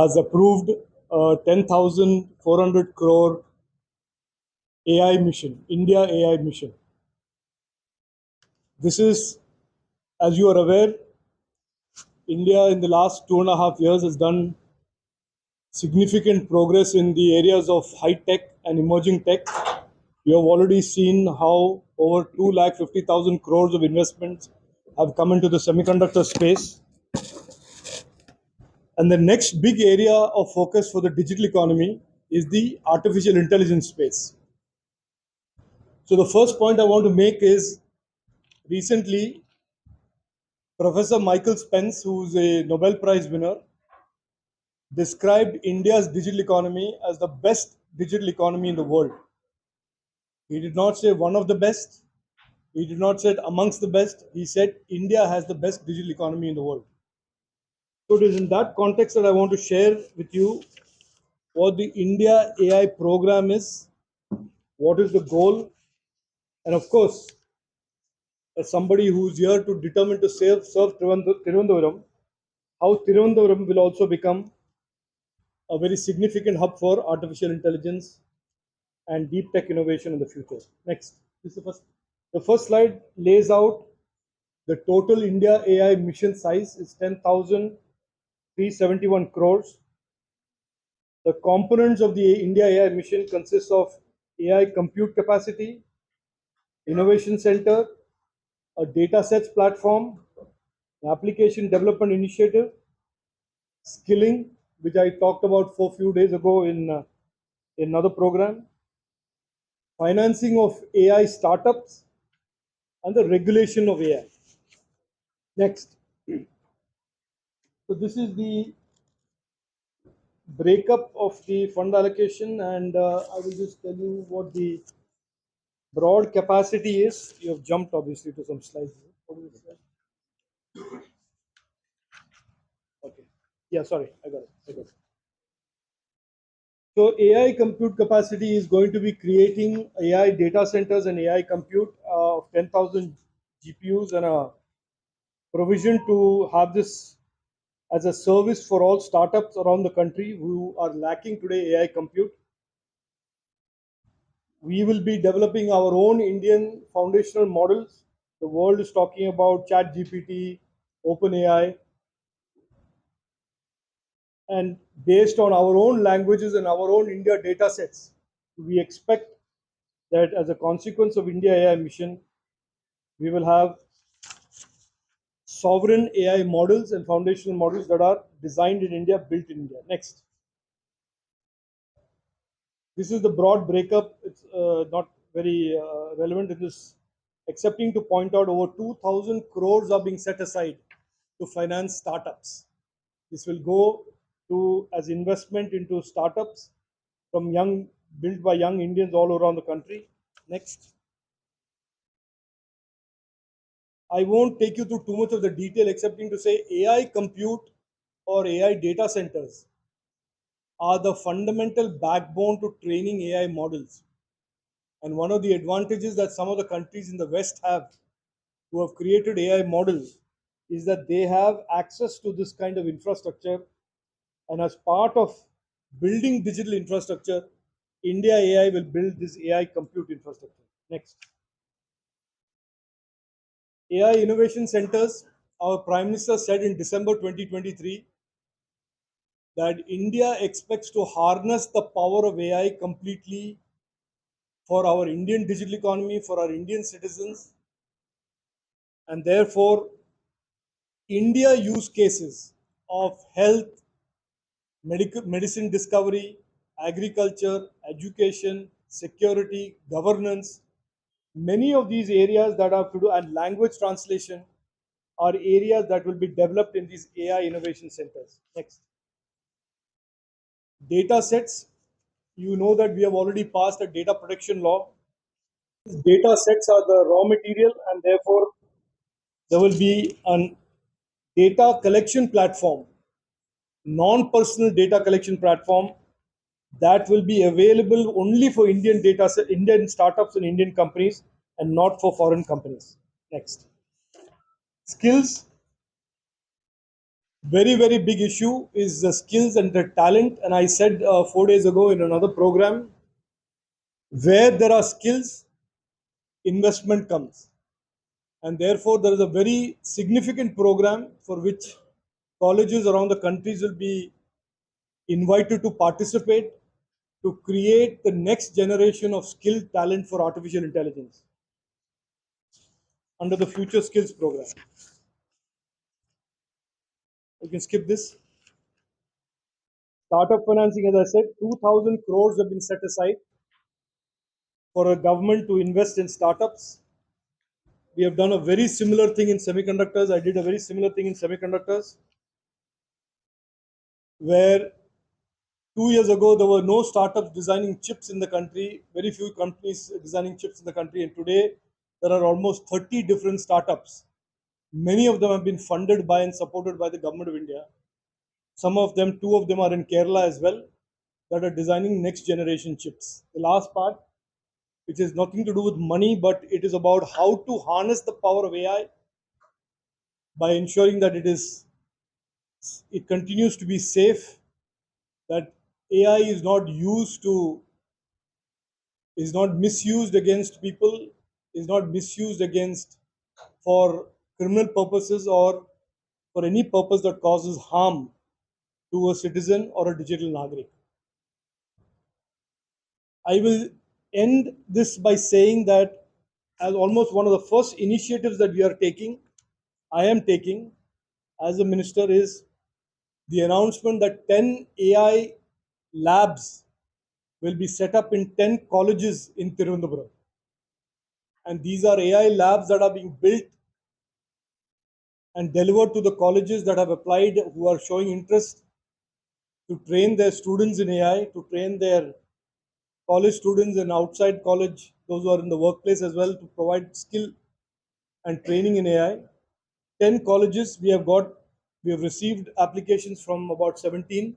has approved a 10,400 crore AI mission, India AI mission. This is, as you are aware, India in the last two and a half years has done significant progress in the areas of high tech and emerging tech. You have already seen how over 2,50,000 crores of investments have come into the semiconductor space. And the next big area of focus for the digital economy is the artificial intelligence space. So, the first point I want to make is recently, Professor Michael Spence, who's a Nobel Prize winner, described India's digital economy as the best digital economy in the world. He did not say one of the best, he did not say amongst the best, he said India has the best digital economy in the world. So, it is in that context that I want to share with you what the India AI program is, what is the goal, and of course, as somebody who's here to determine to serve, serve Tirunelveli, how Tirunelveli will also become a very significant hub for artificial intelligence and deep tech innovation in the future. Next, this is the first. The first slide lays out the total India AI mission size is 10,371 crores. The components of the India AI mission consists of AI compute capacity, innovation center, a data sets platform, an application development initiative, skilling, which I talked about for a few days ago in, uh, in another program, financing of AI startups, and the regulation of AI. Next. So this is the breakup of the fund allocation, and uh, I will just tell you what the broad capacity is. You have jumped obviously to some slides. Okay. Yeah, sorry, I got it. I got it. So AI compute capacity is going to be creating AI data centers and AI compute uh, of 10,000 GPUs and a provision to have this as a service for all startups around the country who are lacking today AI compute. We will be developing our own Indian foundational models. The world is talking about ChatGPT, OpenAI, and based on our own languages and our own India data sets, we expect that as a consequence of India AI mission, we will have sovereign AI models and foundational models that are designed in India, built in India. Next. This is the broad breakup. It's uh, not very uh, relevant in this, excepting to point out over 2,000 crores are being set aside to finance startups. This will go to as investment into startups from young built by young Indians all around the country. Next. I won't take you through too much of the detail, excepting to say AI compute or AI data centers are the fundamental backbone to training AI models. And one of the advantages that some of the countries in the West have who have created AI models is that they have access to this kind of infrastructure. And as part of building digital infrastructure, India AI will build this AI compute infrastructure. Next. AI innovation centers, our Prime Minister said in December 2023 that India expects to harness the power of AI completely for our Indian digital economy, for our Indian citizens, and therefore, India use cases of health, medical, medicine discovery, agriculture, education, security, governance, many of these areas that have to do and language translation are areas that will be developed in these AI innovation centers. Next. Data sets. You know that we have already passed a data protection law. Data sets are the raw material, and therefore, there will be an data collection platform, non personal data collection platform that will be available only for Indian data Indian startups and Indian companies and not for foreign companies. Next. Skills. very very big issue is the skills and the talent and i said uh, 4 days ago in another program where there are skills investment comes and therefore there is a very significant program for which colleges around the countries will be invited to participate to create the next generation of skilled talent for artificial intelligence under the future skills program. You can skip this. Startup financing as i said 2000 crores have been set aside for a government to invest in startups. We have done a very similar thing in semiconductors. I did a very similar thing in semiconductors where two years ago there were no startups designing chips in the country. Very few companies designing chips in the country. And today there are almost 30 different startups. Many of them have been funded by and supported by the government of india. Some of them two of them are in kerala as well that are designing next generation chips. The last part which has nothing to do with money but it is about how to harness the power of ai by ensuring that it is it continues to be safe that ai is not used to is not misused against people is not misused against for criminal purposes or for any purpose that causes harm to a citizen or a digital nagrik. I will end this by saying that as almost one of the first initiatives that we are taking i am taking as a minister is the announcement that 10 ai labs will be set up in 10 colleges in Tirunelveli. And these are AI labs that are being built and delivered to the colleges that have applied who are showing interest to train their students in AI, to train their college students and outside college, those who are in the workplace as well, to provide skill and training in AI. 10 colleges we have got, we have received applications from about 17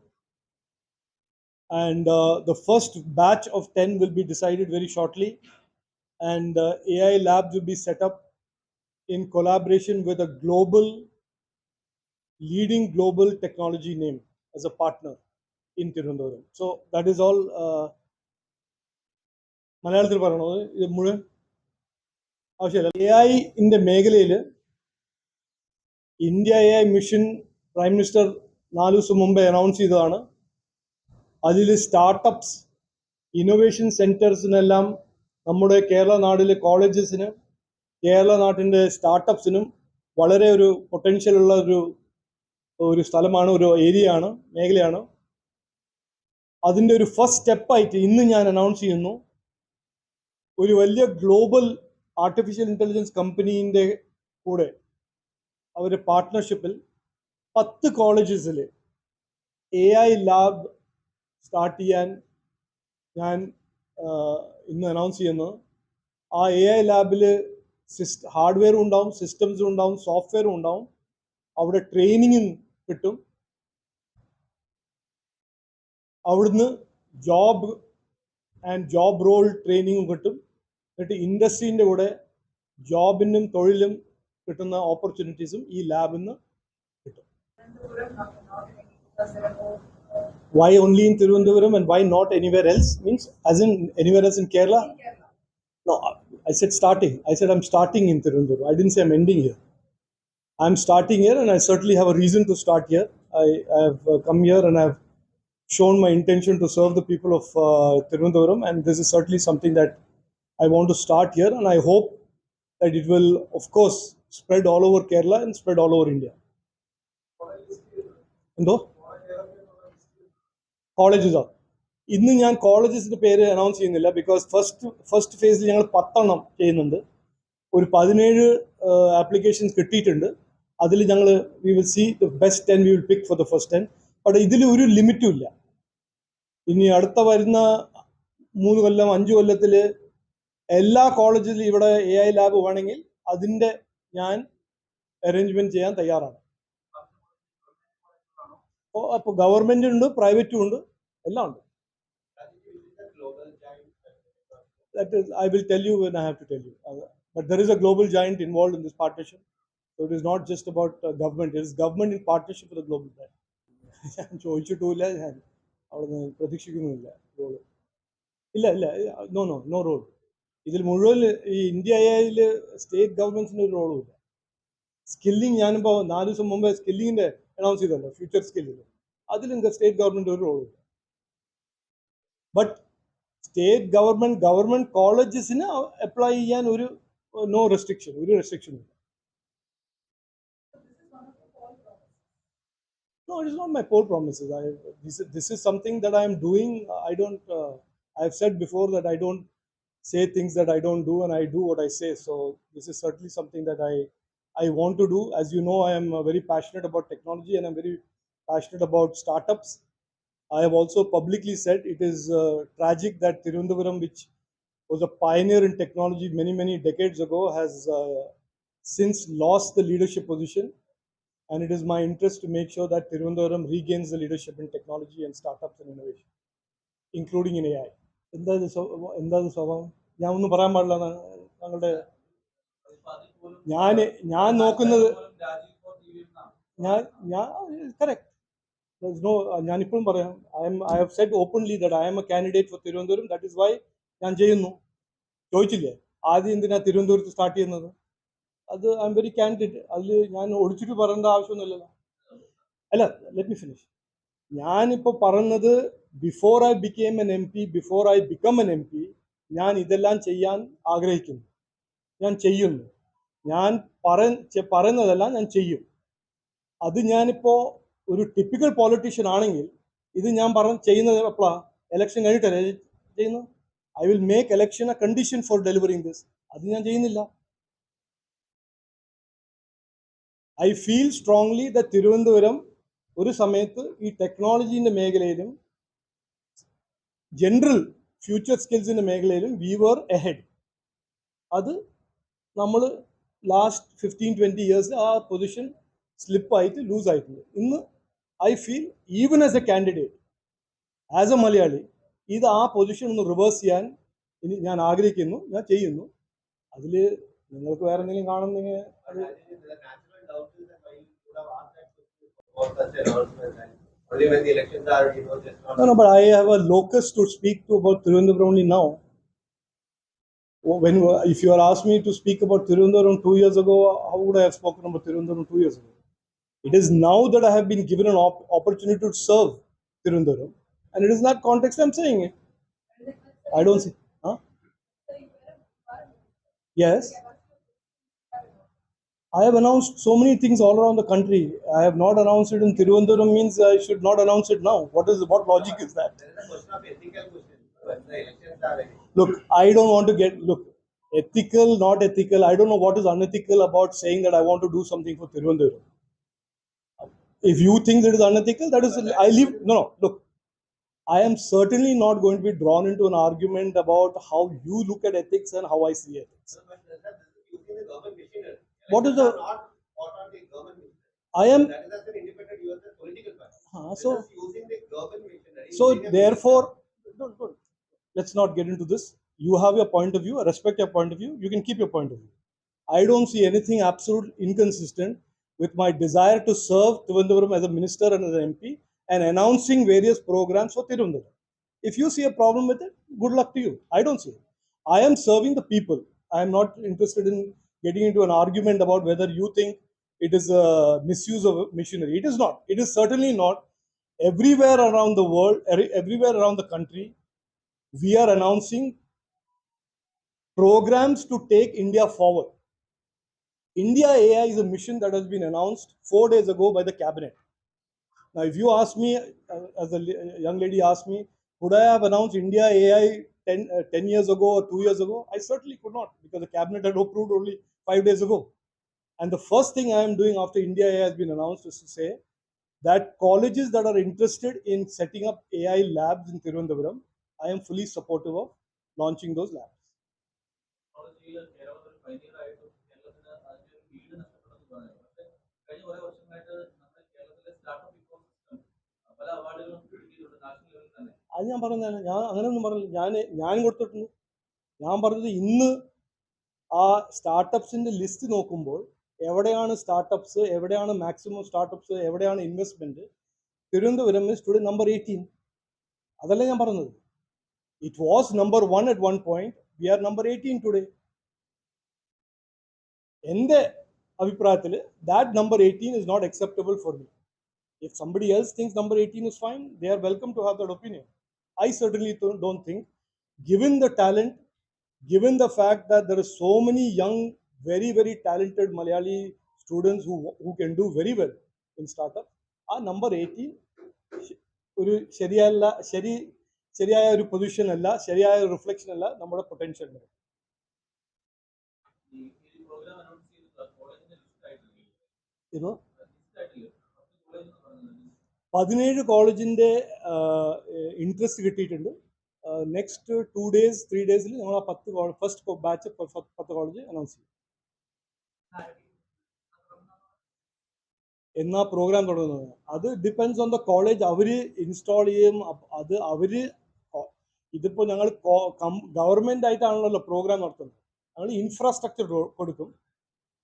and uh, the first batch of 10 will be decided very shortly and uh, ai labs will be set up in collaboration with a global leading global technology name as a partner in Thiruvananthapuram so that is all uh, മലയാളത്തിൽ പറയണത് ഇത് മുഴുവൻ ആവശ്യമില്ല A ഐന്റെ മേഖലയിൽ India A I mission prime minister നാല് ദിവസം മുമ്പേ അനൗൺസ് ചെയ്തതാണ് അതിൽ സ്റ്റാർട്ടപ്സ് ഇന്നൊവേഷൻ സെന്റേഴ്സിനെല്ലാം നമ്മുടെ കേരള നാടിലെ കോളേജസിന് കേരള നാട്ടിന്റെ സ്റ്റാർട്ടപ്സിനും വളരെ ഒരു പൊട്ടൻഷ്യൽ ഉള്ള ഒരു ഒരു സ്ഥലമാണ് ഒരു ഏരിയ ആണ് മേഖലയാണ്. അതിന്റെ ഒരു ഫസ്റ്റ് സ്റ്റെപ്പായിട്ട് ഇന്ന് ഞാൻ അനൗൺസ് ചെയ്യുന്നു. ഒരു വലിയ ഗ്ലോബൽ ആർട്ടിഫിഷ്യൽ ഇന്റലിജൻസ് കമ്പനീന്റെ കൂടെ അവരുടെ പാർട്ട്ണർഷിപ്പിൽ പത്ത് കോളേജസിൽ എ ഐ ലാബ് സ്റ്റാർട്ട് ചെയ്യാൻ ഞാൻ ഇന്ന് അനൗൺസ് ചെയ്യുന്നത് ആ എ ഐ ലാബിൽ സിസ്റ്റ ഹാർഡ്വെയറും ഉണ്ടാവും സിസ്റ്റംസും ഉണ്ടാവും സോഫ്റ്റ്വെയറും ഉണ്ടാവും. അവിടെ ട്രെയിനിങ്ങും കിട്ടും. അവിടുന്ന് ജോബ് ആൻഡ് ജോബ് റോൾ ട്രെയിനിങ്ങും കിട്ടും. എന്നിട്ട് ഇൻഡസ്ട്രീന്റെ കൂടെ ജോബിനും തൊഴിലും കിട്ടുന്ന ഓപ്പർച്യൂണിറ്റീസും ഈ ലാബിൽ നിന്ന് കിട്ടും. why only in Tirundavuram and why not anywhere else? Means as in anywhere else in Kerala? No, I said starting. I said I'm starting in Tirundavuram. I didn't say I'm ending here. I'm starting here and I certainly have a reason to start here. I, I have uh, come here and I've shown my intention to serve the people of uh, and this is certainly something that I want to start here and I hope that it will, of course, spread all over Kerala and spread all over India. Endo? കോളേജസോ ഇന്ന് ഞാൻ കോളേജസിന്റെ പേര് announce ചെയ്യുന്നില്ല because first first ഫേസിൽ ഞങ്ങൾ പത്തെണ്ണം ചെയ്യുന്നുണ്ട്. ഒരു പതിനേഴ് ആപ്ലിക്കേഷൻസ് കിട്ടിയിട്ടുണ്ട്. അതിൽ ഞങ്ങൾ we will see the best ten we will pick for the first ten but ഇതിൽ ഒരു ലിമിറ്റും ഇല്ല. ഇനി അടുത്ത വരുന്ന മൂന്ന് കൊല്ലം അഞ്ച് കൊല്ലത്തിൽ എല്ലാ കോളേജിലും ഇവിടെ എ ഐ ലാബ് വേണമെങ്കിൽ അതിന്റെ ഞാൻ അറേഞ്ച്മെന്റ് ചെയ്യാൻ തയ്യാറാണ്. അപ്പോൾ ഗവൺമെന്റ് ഉണ്ട് പ്രൈവറ്റും ഉണ്ട് എല്ലാം ഉണ്ട് that is, I will tell you when I have to tell you. Uh, but there is a global giant involved in this partnership. So it is not just about uh, government, it is government in partnership with the global giant ഞാൻ ചോദിച്ചിട്ടുമില്ല ഞാൻ അവിടെ നിന്ന് പ്രതീക്ഷിക്കുന്നുമില്ല role ഇല്ല ഇല്ല no no no role ഇതിൽ മുഴുവൻ ഈ ഇന്ത്യയിൽ സ്റ്റേറ്റ് ഗവൺമെന്റ്സിന് ഒരു റോളും ഇല്ല സ്കില്ലിംഗ് ഞാനിപ്പോൾ നാല് ദിവസം മുമ്പേ സ്കില്ലിങ്ങിന്റെ അനൗൺസ് ചെയ്തല്ലോ ഫ്യൂച്ചർ സ്കില്ലിംഗ് അതിലും സ്റ്റേറ്റ് ഗവൺമെന്റ് ഒരു റോളും ഇല്ല but state government government കോളേജസിന് apply ചെയ്യാൻ ഒരു നോ റെസ്ട്രിക്ഷൻ ഒരു റെസ്ട്രിക്ഷൻ ഇല്ല No, it is not my poor promises. I, this, is, this is something that I am doing. I don't, uh, I've said before that I don't say things that I don't do and I do what I say. So this is certainly something that I, I want to do. As you know, I am uh, very passionate about technology and I'm very passionate about startups. I have also publicly said it is uh, tragic that Tirundapuram, which was a pioneer in technology many, many decades ago, has uh, since lost the leadership position and it is my interest to make sure that Tirundapuram regains the leadership in technology and startups and innovation, including in AI. എന്താ ഇത് സ്വ- എന്താ ഇത് സ്വഭാവം ഞാൻ ഒന്നും പറയാൻ പാടില്ല ന- ഞങ്ങളുടെ ഞാൻ ഞാൻ നോക്കുന്നത് ഞാൻ ഞാൻ ഞാനിപ്പോഴും പറയാം I'm I have said openly that I'm a candidate for Thiruvananthapuram that is why ഞാൻ ചെയ്യുന്നു. ചോദിച്ചില്ലേ? ആദ്യം എന്തിനാ തിരുവനന്തപുരത്ത് സ്റ്റാർട്ട് ചെയ്യുന്നത്? അത് ഐ എം വെരി കാൻഡിഡേറ്റ് അതിൽ ഞാൻ ഒളിച്ചിട്ട് പറയേണ്ട ആവശ്യമൊന്നുമില്ലല്ലോ അല്ല ലെറ്റ് മി ഫിനിഷ് ഞാനിപ്പോൾ പറഞ്ഞത് before I became an M P before I become an M P ഞാൻ ഇതെല്ലാം ചെയ്യാൻ ആഗ്രഹിക്കുന്നു. ഞാൻ ചെയ്യുന്നു. ഞാൻ പറ പറയുന്നതെല്ലാം ഞാൻ ചെയ്യും. അത് ഞാനിപ്പോൾ ഒരു ടിപ്പിക്കൽ പോളിറ്റീഷ്യൻ ആണെങ്കിൽ ഇത് ഞാൻ പറഞ്ഞ് ചെയ്യുന്നത് എപ്പോഴാണ് എലക്ഷൻ കഴിഞ്ഞിട്ടല്ലേ ചെയ്യുന്നത്? I will make election a condition for delivering this അത് ഞാൻ ചെയ്യുന്നില്ല. I feel strongly the Thiruvananthapuram ഒരു സമയത്ത് ഈ ടെക്നോളജീന്റെ മേഖലയിലും ജനറൽ ഫ്യൂച്ചർ സ്കിൽസിന്റെ മേഖലയിലും വി വർ എഹെഡ് അത് നമ്മൾ ലാസ്റ്റ് ഫിഫ്റ്റീൻ ട്വന്റി ഇയേഴ്സ് ആ പൊസിഷൻ സ്ലിപ്പായിട്ട് ലൂസ് ആയിട്ടുണ്ട് ഇന്ന് I feel even as a candidate as a Malayali ഇത് ആ പൊസിഷൻ ഒന്ന് റിവേഴ്സ് ചെയ്യാൻ ഇനി ഞാൻ ആഗ്രഹിക്കുന്നു ഞാൻ ചെയ്യുന്നു അതിൽ നിങ്ങൾക്ക് വേറെ എന്തെങ്കിലും കാണുന്നെങ്കിൽ അത് I have the locus to speak to about Thiruvananthapuram No, no, but I have a locus to speak to about Tirunelveli only now. When if you are asked me to speak about Tirunelveli two years ago, how would I have spoken about Tirunelveli two years ago? It is now that I have been given an op- opportunity to serve Tirunelveli, and it is that context I'm saying it. I don't see. Huh? Yes. I have announced so many things all around the country. I have not announced it in Tirunelveli means I should not announce it now. What is what logic is that? There is a question of ethical question. When the elections are ready. look i don't want to get look ethical not ethical i don't know what is unethical about saying that i want to do something for tirunelveli if you think that is unethical that is i leave no no look i am certainly not going to be drawn into an argument about how you look at ethics and how i see ethics So, but that- that is using the government machinery. What is the- are Not, what are the government machinery? i am That is as an independent, you are the political party. Huh, so- is Using the government machinery. so therefore no, no, let's not get into this. You have your point of view i respect your point of view you can keep your point of view. I don't see anything absolute inconsistent with my desire to serve Tirunelveli as a minister and as an mp and announcing various programs for Tirunelveli. if you see a problem with it good luck to you. I don't see it. I am serving the people. I am not interested in getting into an argument about whether you think it is a misuse of machinery. It is not. It is certainly not. Everywhere around the world, everywhere around the country, we are announcing programs to take India forward. India AI is a mission that has been announced four days ago by the cabinet. Now, if you ask me, uh, as a young lady asked me, could I have announced India AI 10, uh, 10 years ago or two years ago? I certainly could not because the cabinet had approved only five days ago. And the first thing I am doing after India AI has been announced is to say that colleges that are interested in setting up AI labs in Tirunelveli, I am fully supportive of launching those labs. അത് ഞാൻ പറഞ്ഞതാണ് ഞാൻ അങ്ങനെയൊന്നും പറഞ്ഞില്ല. ഞാൻ ഞാൻ കൊടുത്തിട്ടുണ്ട്. ഞാൻ പറഞ്ഞത് ഇന്ന് ആ സ്റ്റാർട്ടപ്സിന്റെ ലിസ്റ്റ് നോക്കുമ്പോൾ എവിടെയാണ് സ്റ്റാർട്ടപ്സ് എവിടെയാണ് മാക്സിമം സ്റ്റാർട്ടപ്സ് എവിടെയാണ് investment Thiruvananthapuram student number eighteen അതല്ലേ ഞാൻ പറഞ്ഞത്. It was number one at one point we R number eighteen today എൻ്റെ അഭിപ്രായത്തിൽ that number eighteen is not acceptable for me if somebody else things number eighteen is fine they are welcome to have that opinion I certainly don't don't think, given the talent, given the fact that there are so many young, very, very talented Malayali students who, who can do very well in startup, ആ number eighteen ഒരു ശരിയല്ല ശരി ശരിയായ ഒരു position അല്ല ശരിയായ ഒരു reflection അല്ല നമ്മുടെ പൊട്ടൻഷ്യൽ പതിനേഴ് കോളേജിന്റെ ഇൻട്രസ്റ്റ് കിട്ടിയിട്ടുണ്ട്. നെക്സ്റ്റ് ടു ഡേയ്സ് ത്രീ ഡേയ്സിൽ ഞങ്ങൾ ആ പത്ത് ഫസ്റ്റ് ബാച്ച് പത്ത് കോളേജ് അനൗൺസ് ചെയ്യും. എന്നാ പ്രോഗ്രാം തുടങ്ങുന്നത്? അത് ഡിപ്പെൻസ് ഓൺ ദ കോളേജ് അവർ ഇൻസ്റ്റാൾ ചെയ്യും അത് അവർ കൊ- ഇതിപ്പോ ഞങ്ങൾ ഗവൺമെന്റ് ആയിട്ടാണല്ലോ പ്രോഗ്രാം നടത്തുന്നത്. ഞങ്ങൾ ഇൻഫ്രാസ്ട്രക്ചർ കൊടുക്കും.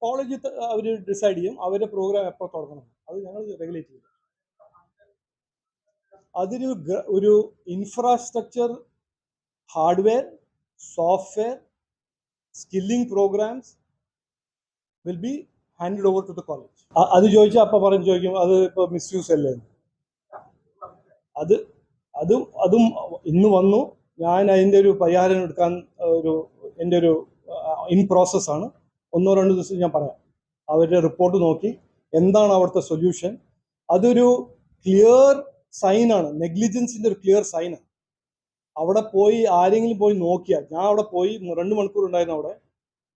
കോളേജ് അവർ ഡിസൈഡ് ചെയ്യും. അവരുടെ പ്രോഗ്രാം എപ്പോൾ തുടങ്ങണം അത് ഞങ്ങൾ റെഗുലേറ്റ് ചെയ്യും. അതിന് ഒരു infrastructure hardware software skilling programmes will be hand over to the college അത് ചോദിച്ചാൽ അപ്പം പറഞ്ഞു ചോദിക്കും അത് ഇപ്പോൾ മിസ്യൂസ് അല്ലേ? അത് അതും അതും ഇന്ന് വന്നു. ഞാൻ അതിന്റെ ഒരു പരിഹാരം എടുക്കാൻ ഒരു എന്റെ ഒരു ഇൻ പ്രോസസ്സാണ് ഒന്നോ രണ്ടോ ദിവസം ഞാൻ പറയാം. അവരുടെ റിപ്പോർട്ട് നോക്കി. എന്താണ് അവിടുത്തെ സൊല്യൂഷൻ? അതൊരു ക്ലിയർ സൈനാണ് നെഗ്ലിജൻസിന്റെ ഒരു ക്ലിയർ സൈനാണ് അവിടെ പോയി ആരെങ്കിലും പോയി നോക്കിയാൽ ഞാൻ അവിടെ പോയി രണ്ട് മണിക്കൂർ ഉണ്ടായിരുന്നു അവിടെ.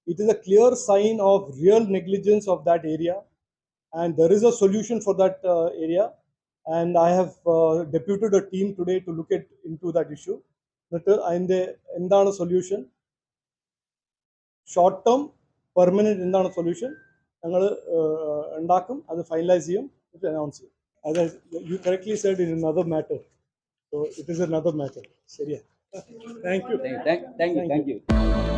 It is a clear sign of real negligence of that area and there is a solution for that area and I have deputed A team today to look at in to that issue എന്നിട്ട് അതിൻ്റെ എന്താണ് solution short term permanent എന്താണ് solution ഞങ്ങൾ ഉണ്ടാക്കും അത് finalise ചെയ്യും announce ചെയ്യും അത് U correctly Z in another matter so it is another matter ശരിയാ thank you Thank, thank, thank you, Thank thank you.